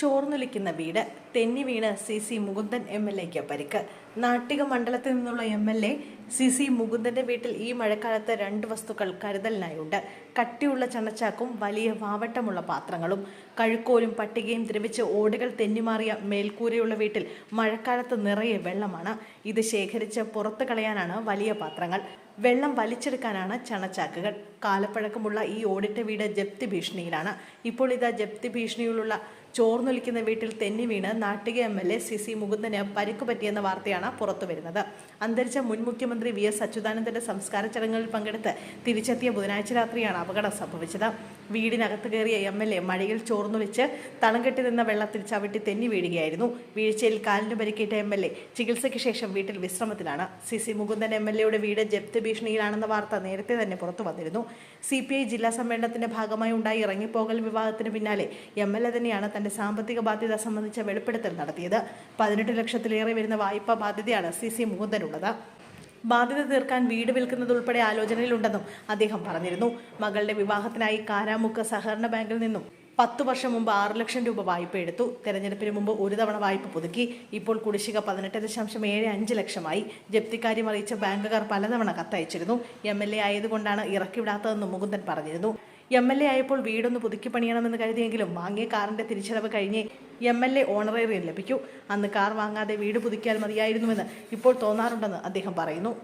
ചോർന്നൊലിക്കുന്ന വീട് തെന്നി വീണ് C C Mukundan M L എക്ക് പരിക്ക്. നാട്ടിക മണ്ഡലത്തിൽ നിന്നുള്ള M L A C C മുകുന്ദന്റെ വീട്ടിൽ ഈ മഴക്കാലത്ത് രണ്ട് വസ്തുക്കൾ കരുതലിനായുണ്ട്. കട്ടിയുള്ള ചണച്ചാക്കും വലിയ വാവട്ടമുള്ള പാത്രങ്ങളും. കഴുക്കോലും പട്ടികയും ദ്രവിച്ച് ഓടുകൾ തെന്നിമാറിയ മേൽക്കൂരയുള്ള വീട്ടിൽ മഴക്കാലത്ത് നിറയെ വെള്ളമാണ്. ഇത് ശേഖരിച്ച് പുറത്തു കളയാനാണ് വലിയ പാത്രങ്ങൾ. വെള്ളം വലിച്ചെടുക്കാനാണ് ചണച്ചാക്കുകൾ. കാലപ്പഴക്കമുള്ള ഈ ഓടിട്ട വീട് ജപ്തി ഭീഷണിയിലാണ്. ഇപ്പോൾ ഇതാ ജപ്തി ഭീഷണിയിലുള്ള ചോർന്നൊലിക്കുന്ന വീട്ടിൽ തെന്നി വീണ് Nattika M L A C C Mukundan പരിക്കു പറ്റിയെന്ന വാർത്തയാണ് പുറത്തുവരുന്നത് അന്തരിച്ച മുൻ മുഖ്യമന്ത്രി വി എസ് അച്യുതാനന്ദന്റെ സംസ്കാര ചടങ്ങുകളിൽ പങ്കെടുത്ത് തിരിച്ചെത്തിയ ബുധനാഴ്ച രാത്രിയാണ് അപകടം സംഭവിച്ചത്. വീടിനകത്ത് കയറിയ എം എൽ എ മഴയിൽ ചോർന്നൊലിച്ച് തളം കെട്ടി നിന്ന വെള്ളത്തിൽ ചവിട്ടി തെന്നി വീഴുകയായിരുന്നു. വീഴ്ചയിൽ കാലിന് പരിക്കേറ്റ എം എൽ എ ചികിത്സയ്ക്ക് ശേഷം വീട്ടിൽ വിശ്രമത്തിലാണ്. C C Mukundan M L എയുടെ വീട് ജപ്തി ഭീഷണിയിലാണെന്ന വാർത്ത നേരത്തെ തന്നെ പുറത്തു വന്നിരുന്നു. സി പി ഐ ജില്ലാ സമ്മേളനത്തിന്റെ ഭാഗമായി ഉണ്ടായി ഇറങ്ങിപ്പോകൽ വിവാദത്തിന് പിന്നാലെ എം എൽ എ തന്നെയാണ് തന്റെ സാമ്പത്തിക ബാധ്യത സംബന്ധിച്ച വെളിപ്പെടുത്തൽ നടത്തിയത്. പതിനെട്ട് ലക്ഷത്തിലേറെ വരുന്ന വായ്പാ ബാധ്യതയാണ് സി സി മുകുന്ദനുള്ളത് ബാധ്യത തീർക്കാൻ വീട് വിൽക്കുന്നതുൾപ്പെടെ ആലോചനയിലുണ്ടെന്നും അദ്ദേഹം പറഞ്ഞിരുന്നു. മകളുടെ വിവാഹത്തിനായി കാരാമുക്ക് സഹകരണ ബാങ്കിൽ നിന്നും പത്തു വർഷം മുമ്പ് ആറ് ലക്ഷം രൂപ വായ്പ എടുത്തു. തെരഞ്ഞെടുപ്പിന് മുമ്പ് ഒരു തവണ വായ്പ പുതുക്കി. ഇപ്പോൾ കുടിശ്ശിക പതിനെട്ട് ദശാംശം ഏഴ് അഞ്ച് ലക്ഷമായി. ജപ്തിക്കാര്യം അറിയിച്ച ബാങ്കുകാർ പലതവണ കത്തയച്ചിരുന്നു. എം എൽ എ ആയതുകൊണ്ടാണ് ഇറക്കിവിടാത്തതെന്നും മുകുന്ദൻ പറഞ്ഞിരുന്നു. എം എൽ എ ആയപ്പോൾ വീടൊന്ന് പുതുക്കി പണിയണമെന്ന് കരുതിയെങ്കിലും വാങ്ങിയ കാറിന്റെ തിരിച്ചടവ് കഴിഞ്ഞ് എം എൽ എ ഓണറേറിയം ലഭിക്കൂ. അന്ന് കാർ വാങ്ങാതെ വീട് പുതുക്കിയാൽ മതിയായിരുന്നുവെന്ന് ഇപ്പോൾ തോന്നാറുണ്ടെന്ന് അദ്ദേഹം പറയുന്നു.